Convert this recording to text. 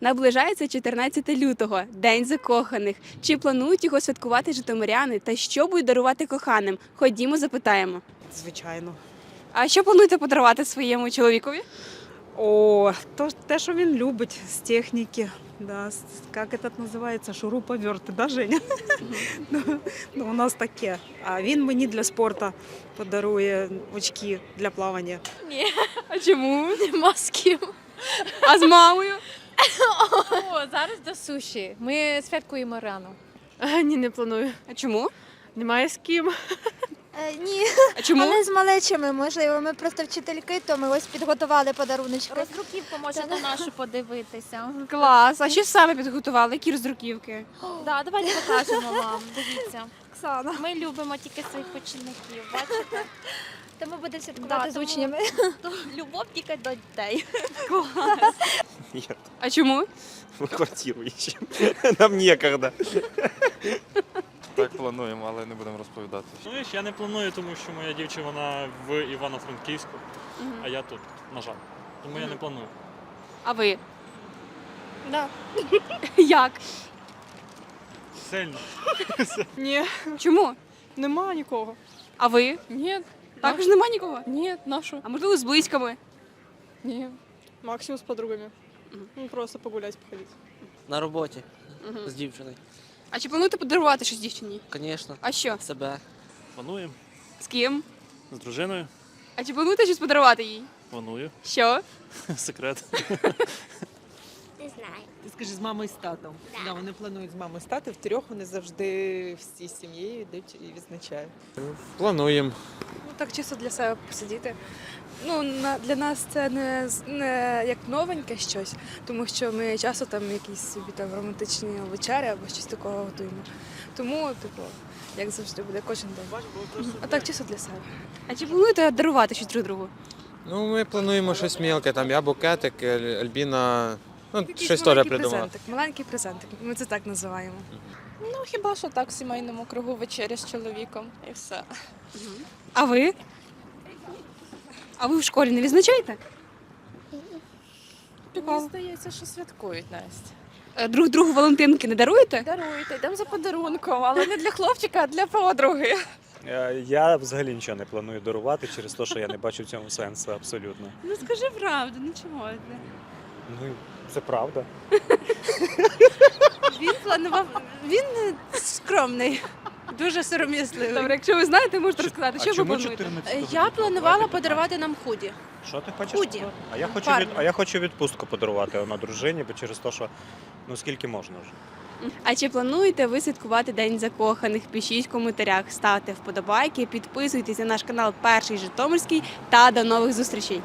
Наближається 14 лютого, День закоханих. Чи планують його святкувати житомиряни та що будуть дарувати коханим? Ходімо, запитаємо. Звичайно. А що плануєте подарувати своєму чоловікові? О, то те, що він любить з техніки. Да, с- як це називається? Шуруповерти, да, Женя? ну, ну, у нас таке. А він мені для спорту подарує очки для плавання. А чому? Нема з ким. А з мамою? Зараз до суші. Ми святкуємо рано. А, ні, не планую. А чому? Немає з ким. Е, Ні, А чому? але з малечими, можливо, ми просто вчительки, то ми ось підготували подаруночки. Роздруківку можете нашу подивитися. Клас. А що саме підготували? Які роздруківки? Да, давайте покажемо вам. Дивіться. Оксана. Ми любимо тільки своїх учеників. Бачите? Тому буде святкувати Да, з тому- учнями. То Любов тільки до дітей. Нет, А чому? мы квартиру ищем. Нам некогда. Так плануємо, але не будемо розповідати. Ну, я не планую, тому що моя дівчина вона в Івано-Франківську, а я тут, на жаль. Тому я не планую. А ви? Да. Як? Сильно. Ні, Чому? нема нікого. А ви? Ні, Також нема нікого? ні, нашу. А можливо, з близькими? Ні. Максимум з подругами. Ну, просто погулять, походити. На роботі з дівчиною. А чи плануєте подарувати щось дівчині? Звісно, А що? себе. Плануємо З ким? з дружиною. А чи плануєте щось подарувати їй? Планую. Що? Секрет. Не знаю. Ти скажи з мамою і з татом. Да. вони планують з мамою і з татом. Втрьох вони завжди всі з сім'єю йдуть і відзначають. Плануємо. Ну так чисто для себе посидіти. Ну, на, для нас це не, з- не як новеньке щось, тому що ми часто там якісь собі там романтичні вечері або щось такого готуємо. Тому, типу, як завжди, буде кожен день. А так чисто для себе. А чи плануєте дарувати щось друг другу? Ну, ми плануємо щось мілке, там я букетик, Альбіна. Ну, Якийсь щось теж маленький придумала. презентик. Маленький презентик. Ми це так називаємо. Ну, хіба що так в сімейному кругу вечеря з чоловіком. І все. А ви? А ви в школі не відзначаєте? Мені здається, що святкують Настя. Е, Друг другу Валентинки не даруєте? Даруйте, йдемо за подарунком, але не для хлопчика, а для подруги. Е, Я взагалі нічого не планую дарувати через те, що я не бачу в цьому сенсу абсолютно. Ну скажи правду, ну чого? Ну, це правда. Він планував. Він скромний, дуже сором'язливий. Добре, якщо ви знаєте, можете розказати, що ви плануєте? Я планувала подарувати нам худі. Що ти хочеш? Худі. подарувати? А я хочу від, а я хочу відпустку подарувати на дружині, бо через те, що ну скільки можна вже. А чи плануєте ви святкувати День закоханих? Пишіть в коментарях, ставте вподобайки, підписуйтесь на наш канал Перший Житомирський та до нових зустрічей.